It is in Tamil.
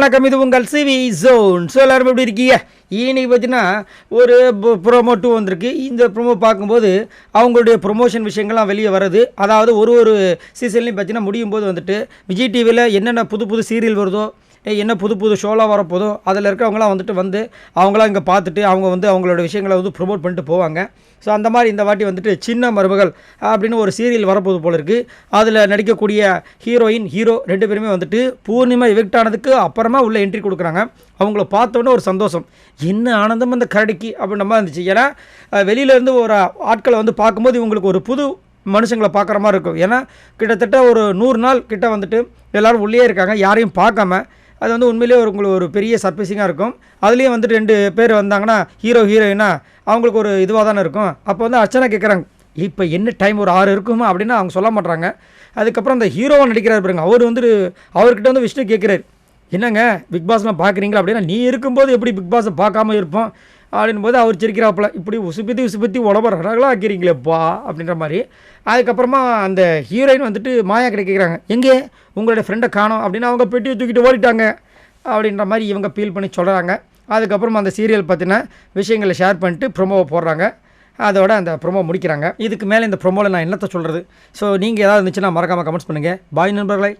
வணக்கம் இது உங்கள் சிவி ஜோன். ஸோ எல்லாரும் எப்படி இருக்கீங்க? இன்னைக்கு பார்த்தீங்கன்னா ஒரு ப்ரோமோ டூ வந்திருக்கு. இந்த ப்ரோமோ பார்க்கும்போது அவங்களுடைய ப்ரொமோஷன் விஷயங்கள்லாம் வெளியே வருது அதாவது ஒரு ஒரு சீசன்லையும் பார்த்தீங்கன்னா முடியும் போது வந்துட்டு விஜய் டிவியில் என்னென்ன புது புது சீரியல் வருதோ என்ன புது புது ஷோலாம் வரப்போதோ அதில் இருக்கிறவங்களாம் வந்துட்டு வந்து அவங்களாம் இங்கே பார்த்துட்டு அவங்க வந்து அவங்களோட விஷயங்களை வந்து ப்ரொமோட் பண்ணிட்டு போவாங்க. ஸோ அந்த மாதிரி இந்த வாட்டி வந்துட்டு சின்ன மருமகள் அப்படின்னு ஒரு சீரியல் வரப்போது போல இருக்குது அதில் நடிக்கக்கூடிய ஹீரோயின் ஹீரோ ரெண்டு பேருமே வந்துட்டு பூர்ணிமா எஃபெக்ட் ஆனதுக்கு அப்புறமா உள்ள என்ட்ரி கொடுக்குறாங்க. அவங்கள பார்த்தோன்னே ஒரு சந்தோஷம். என்ன ஆனந்தம் அந்த கரடிக்கு அப்படின்ற மாதிரி இருந்துச்சு. ஏன்னா வெளியிலேருந்து ஒரு ஆட்களை வந்து பார்க்கும்போது இவங்களுக்கு ஒரு புது மனுஷங்களை பார்க்குற மாதிரி இருக்கும். ஏன்னா கிட்டத்தட்ட ஒரு நூறு நாள் கிட்ட வந்துட்டு எல்லாரும் உள்ளே இருக்காங்க. யாரையும் பார்க்காம அது வந்து உண்மையிலேயே ஒரு உங்களுக்கு ஒரு பெரிய சர்ப்ரைசிங்காக இருக்கும். அதுலேயும் வந்துட்டு ரெண்டு பேர் வந்தாங்கன்னா ஹீரோ ஹீரோயினா அவங்களுக்கு ஒரு இதுவாக தானே இருக்கும். அப்போ வந்து அர்ச்சனா கேட்குறாங்க இப்போ என்ன டைம் ஒரு ஆறு இருக்குமா? அப்படின்னு அவங்க சொல்ல மாட்டாங்க அதுக்கப்புறம் அந்த ஹீரோவாக நடிக்கிறார் பாருங்க. அவர் வந்துட்டு அவர்கிட்ட வந்து விஷ்ணு கேட்குறாரு என்னங்க பிக் பாஸ்லாம் பார்க்குறீங்களா? அப்படின்னா நீ இருக்கும்போது எப்படி பிக் பாஸை பார்க்காம இருப்போம்? அப்படின் போது அவர் சிரிக்கிறாப்புல இப்படி உசுப்பத்தி உசுப்பத்தி உடம்பு ரகலாக ஆக்கிறீங்களேப்பா அப்படின்ற மாதிரி. அதுக்கப்புறமா அந்த ஹீரோயின் வந்துட்டு மாயா கிட்ட கேட்குறாங்க எங்கே? உங்களோட ஃப்ரெண்டை காணோம் அப்படின்னு அவங்க பெட்டியை தூக்கிட்டு ஓடிட்டாங்க அப்படின்ற மாதிரி இவங்க ஃபீல் பண்ணி சொல்கிறாங்க அதுக்கப்புறமா அந்த சீரியல் பற்றின விஷயங்களை ஷேர் பண்ணிட்டு ப்ரொமோவை போடுறாங்க. அதோட அந்த ப்ரொமோ முடிக்கிறாங்க. இதுக்கு மேலே இந்த ப்ரொமோவில் நான் என்னத்தை சொல்கிறது ஸோ நீங்கள் ஏதாவது இருந்துச்சுன்னா மறக்காமல் கமெண்ட்ஸ் பண்ணுங்கள் பாய் நண்பர்களை.